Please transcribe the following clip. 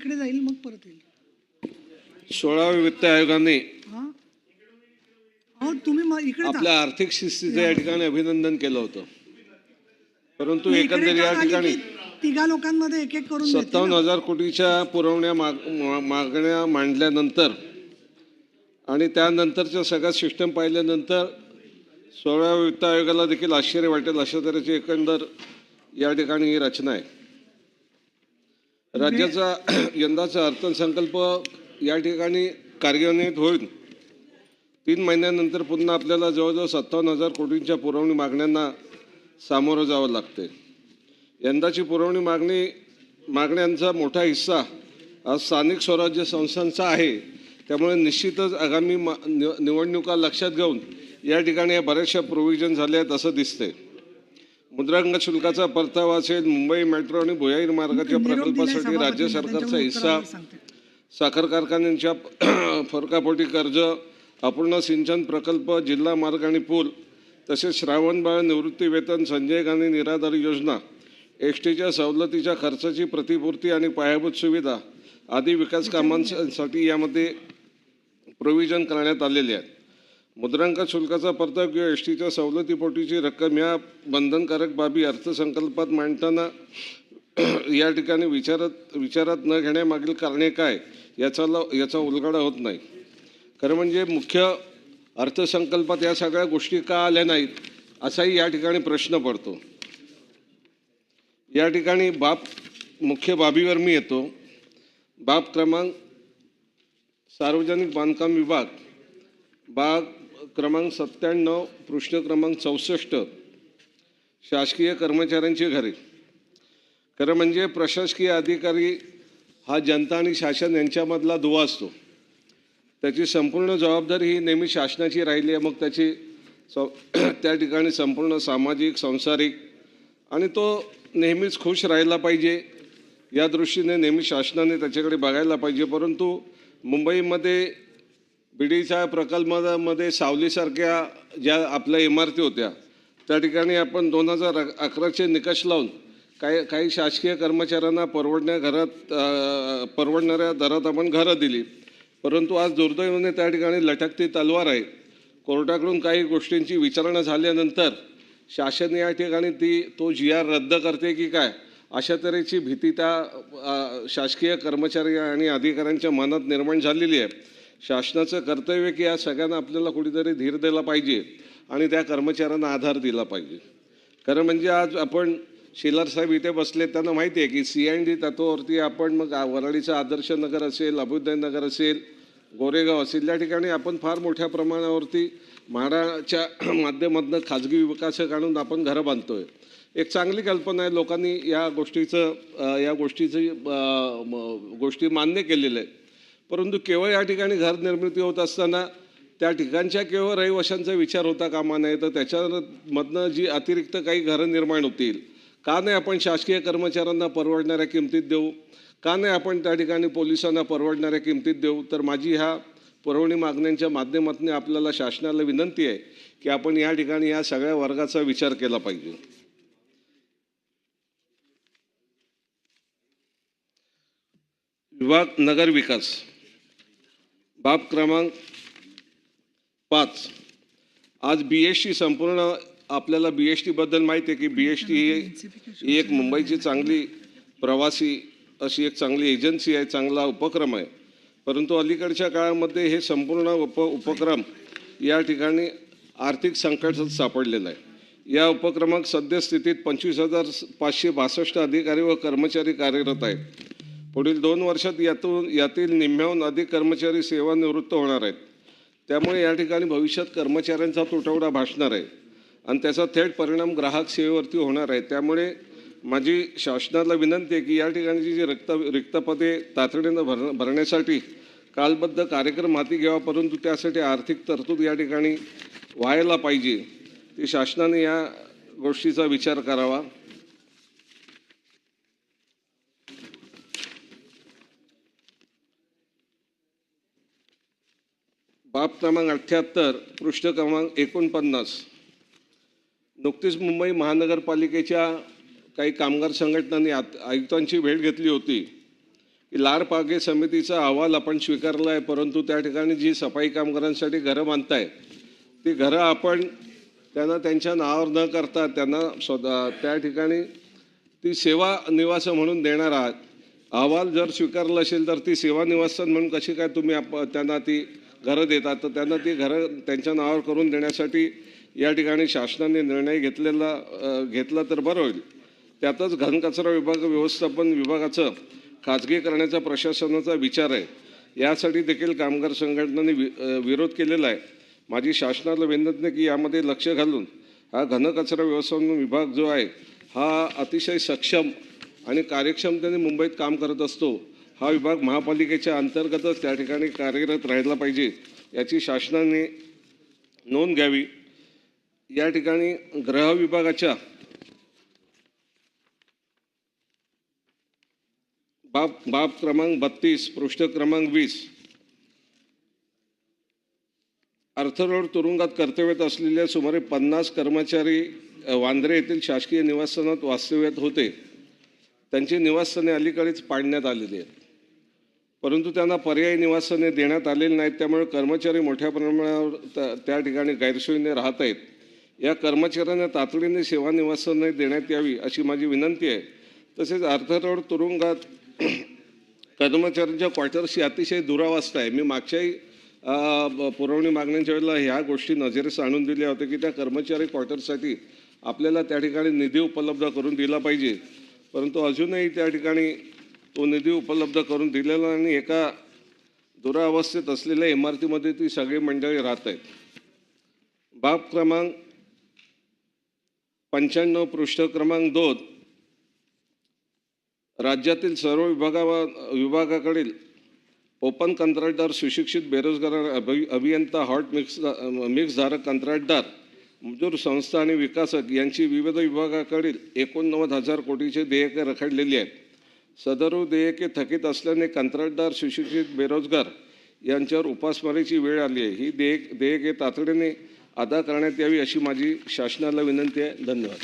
इकडे जाईल मग परत येईल सोळाव्या वित्त आयोगाने तुम्ही इकडे. आपल्या आर्थिक शिस्तीचं या ठिकाणी अभिनंदन केलं होतं परंतु एकंदर या ठिकाणी तिघा लोकांमध्ये एक एक करून सत्तावन्न. हजार कोटीच्या पुरवण्या माग मागण्या मांडल्यानंतर आणि त्यानंतरच्या सगळ्या सिस्टम पाहिल्यानंतर सोळाव्या वित्त आयोगाला देखील आश्चर्य वाटेल अशा तऱ्हेची एकंदर या ठिकाणी ही रचना आहे म्हणजे राज्याचा यंदाचा अर्थसंकल्प या ठिकाणी कार्यान्वित होईल. तीन महिन्यानंतर पुन्हा आपल्याला जवळजवळ सत्तावन्न हजार कोटींच्या पुरवणी मागण्यांना सामोरं जावं लागते यंदाची पुरवणी मागणी मागण्यांचा मोठा हिस्सा हा स्थानिक स्वराज्य संस्थांचा आहे. त्यामुळे निश्चितच आगामी मा निव- निवडणुका लक्षात घेऊन या ठिकाणी या बऱ्याचशा प्रोव्हिजन झाल्या आहेत असं दिसते मुद्रांक शुल्काचा परतावा असेल मुंबई मेट्रो आणि भुयारी मार्गाच्या प्रकल्पासाठी राज्य सरकारचा हिस्सा. साखर कारखान्यांच्या फरकापोटी कर्ज अपूर्ण सिंचन प्रकल्प जिल्हा मार्ग आणि पूल तसेच श्रावणबाळ निवृत्ती वेतन संजय गांधी निराधार योजना एस टीच्या सवलतीच्या खर्चाची प्रतिपूर्ती आणि पायाभूत सुविधा आदी विकास कामांसाठी यामध्ये प्रोव्हिजन करण्यात आलेले आहेत मुद्रांक शुल्काचा परतावा किंवा एस टीच्या सवलतीपोटीची रक्कम या बंधनकारक बाबी अर्थसंकल्पात मांडताना या ठिकाणी विचारात विचारात न घेण्यामागील कारणे काय याचा ल- याचा उलगडा होत नाही. खरं म्हणजे मुख्य अर्थसंकल्पात या सगळ्या गोष्टी का आल्या नाहीत असाही या ठिकाणी प्रश्न पडतो. या ठिकाणी बाब मुख्य बाबीवर मी येतो. बाब क्रमांक सार्वजनिक बांधकाम विभाग बाब क्रमांक सत्त्याण्णव पृष्ठ क्रमांक चौसष्ट शासकीय कर्मचाऱ्यांची घरे. खरं म्हणजे प्रशासकीय अधिकारी हा जनता आणि शासन यांच्यामधला दुवा असतो. त्याची संपूर्ण जबाबदारी ही नेहमी शासनाची राहिली आहे. मग त्याची सौ त्या ठिकाणी संपूर्ण सामाजिक सांसारिक आणि तो नेहमीच खुश राहायला पाहिजे. या दृष्टीने नेहमी शासनाने त्याच्याकडे बघायला पाहिजे. परंतु मुंबईमध्ये बीडीच्या प्रकल्पामध्ये सावलीसारख्या ज्या आपल्या इमारती होत्या त्या ठिकाणी आपण दोन हजार अकराचे निकष लावून काही काही शासकीय कर्मचाऱ्यांना परवडण्या घरात परवडणाऱ्या दरात आपण घरं दिली. परंतु आज दुर्दैवाने त्या ठिकाणी लटकती तलवार आहे. कोर्टाकडून काही गोष्टींची विचारणा झाल्यानंतर शासन या ठिकाणी ती तो जी आर रद्द करते की काय अशा तऱ्हेची भीती त्या शासकीय कर्मचारी आणि अधिकाऱ्यांच्या मनात निर्माण झालेली आहे. शासनाचं कर्तव्य की या सगळ्यांना आपल्याला कुठेतरी धीर दिला पाहिजे आणि त्या कर्मचाऱ्यांना आधार दिला पाहिजे. खरं म्हणजे आज आपण शेलार साहेब इथे बसले त्यांना माहिती आहे की सी एन डी तत्वावरती आपण मग वराडीचं आदर्श नगर असेल अभ्युदय नगर असेल गोरेगाव असेल या ठिकाणी आपण फार मोठ्या प्रमाणावरती म्हाडाच्या माध्यमातून खाजगी विकासक आणून आपण घरं बांधतो आहे एक चांगली कल्पना आहे लोकांनी या गोष्टीचं या गोष्टीची गोष्टी मान्य केलेलं आहे परंतु केवळ या ठिकाणी घर निर्मिती होत असताना त्या ठिकाणच्या केवळ रहिवाशांचा विचार होता कामा नये तर त्याच्यामधनं जी अतिरिक्त काही घरं निर्माण होतील का नाही आपण शासकीय कर्मचाऱ्यांना परवडणाऱ्या किमतीत देऊ? का नाही आपण त्या ठिकाणी पोलिसांना परवडणाऱ्या किमतीत देऊ? तर माझी ह्या पुरवणी मागण्यांच्या माध्यमातून आपल्याला शासनाला विनंती आहे की आपण या ठिकाणी या सगळ्या वर्गाचा विचार केला पाहिजे. विभाग नगर विकास बाब क्रमांक पाच. आज बी एस टी संपूर्ण आपल्याला बी एस टीबद्दल माहिती आहे की बी एस टी ही ही एक मुंबईची चांगली प्रवासी अशी एक चांगली एजन्सी आहे चांगला उपक्रम आहे. परंतु अलीकडच्या काळामध्ये हे संपूर्ण उप उपक्रम या ठिकाणी आर्थिक संकटात सापडलेला आहे. या उपक्रमात सद्यस्थितीत पंचवीस हजार पाचशे बासष्ट अधिकारी व कर्मचारी कार्यरत आहेत. पुढील दोन वर्षात यातून यातील निम्म्याहून अधिक कर्मचारी सेवानिवृत्त होणार आहेत. त्यामुळे या ठिकाणी भविष्यात कर्मचाऱ्यांचा तुटवडा भासणार आहे. आणि त्याचा थेट परिणाम ग्राहक सेवेवरती होणार आहे. त्यामुळे माझी शासनाला विनंती आहे की या ठिकाणची जी रिक्त रिक्तपदे तातडीनं भर भरण्यासाठी कालबद्ध कार्यक्रम हाती घ्यावा. परंतु त्यासाठी आर्थिक तरतूद या ठिकाणी व्हायला पाहिजे. ती शासनाने या गोष्टीचा विचार करावा. बाब क्रमांक अठ्ठ्याहत्तर पृष्ठ क्रमांक एकोणपन्नास. नुकतीच मुंबई महानगरपालिकेच्या काही कामगार संघटनांनी आत- आयुक्तांची भेट घेतली होती. की लाड पागे समितीचा अहवाल आपण स्वीकारला आहे परंतु त्या ठिकाणी जी सफाई कामगारांसाठी घरं बांधताय ती घरं आपण त्यांना त्यांच्या नावावर न करता त्यांना स्वतः त्या ठिकाणी ती सेवा निवास म्हणून देणार आहात. अहवाल जर स्वीकारला असेल तर ती सेवा निवासन म्हणून कशी काय तुम्ही आप त्यांना ती घरं देतात तर त्यांना ती घरं त्यांच्या नावावर करून देण्यासाठी या ठिकाणी शासनाने निर्णय घेतलेला घेतला तर बरं होईल. त्यातच घनकचरा विभाग व्यवस्थापन विभागाचं खाजगी करण्याचा प्रशासनाचा विचार आहे. यासाठी देखील कामगार संघटनांनी वि विरोध केलेला आहे. माझी शासनाला विनंती आहे की यामध्ये लक्ष घालून हा घनकचरा व्यवस्थापन विभाग जो आहे हा अतिशय सक्षम आणि कार्यक्षमतेने मुंबईत काम करत असतो. हा विभाग महापालिकेच्या अंतर्गतच त्या ठिकाणी कार्यरत राहिला पाहिजे याची शासनाने नोंद घ्यावी. या ठिकाणी ग्रह विभागाच्या बाब बाब क्रमांक बत्तीस पृष्ठ क्रमांक वीस. अर्थरोड तुरुंगात कर्तव्यात असलेल्या सुमारे पन्नास कर्मचारी वांद्रे येथील शासकीय निवासस्थानात वास्तव्यात होते. त्यांची निवासस्थाने अलीकडेच पाडण्यात आलेली आहेत. परंतु त्यांना पर्यायी निवासाने देण्यात आलेली नाहीत त्यामुळे कर्मचारी मोठ्या प्रमाणावर त्या- ठिकाणी गैरसोयीने राहत आहेत. या कर्मचाऱ्यांना तातडीने सेवा निवासस्थाने देण्यात यावी अशी माझी विनंती आहे. तसेच अर्थरोड तुरुंगात कर्मचाऱ्यांच्या क्वार्टर्सची अतिशय दुरावस्था आहे. मी मागच्याही पुरवणी मागण्यांच्या वेळेला ह्या गोष्टी नजरेस आणून दिल्या होत्या की त्या कर्मचारी क्वार्टरसाठी आपल्याला त्या ठिकाणी निधी उपलब्ध करून दिला पाहिजे. परंतु अजूनही त्या ठिकाणी तो निधी उपलब्ध करून दिलेला आणि एका दुरावस्थेत असलेल्या इमारतीमध्ये ती सगळी मंडळी राहत आहेत. बाब क्रमांक पंच्याण्णव पृष्ठ क्रमांक दोन. राज्यातील सर्व विभागा विभागाकडील ओपन कंत्राटदार सुशिक्षित बेरोजगार अभि अभियंता हॉट मिक्स मिक्सधारक कंत्राटदार मजूर संस्था आणि विकासक यांची विविध विभागाकडील एकोणनव्वद हजार कोटीचे देयके रखडलेली आहेत. सदर देयके थकीत असल्याने कंत्राटदार सुशिक्षित बेरोजगार यांच्यावर उपासमारीची वेळ आली आहे. ही देयक देयके तातडीने अदा करण्यात यावी अशी माझी शासनाला विनंती आहे. धन्यवाद.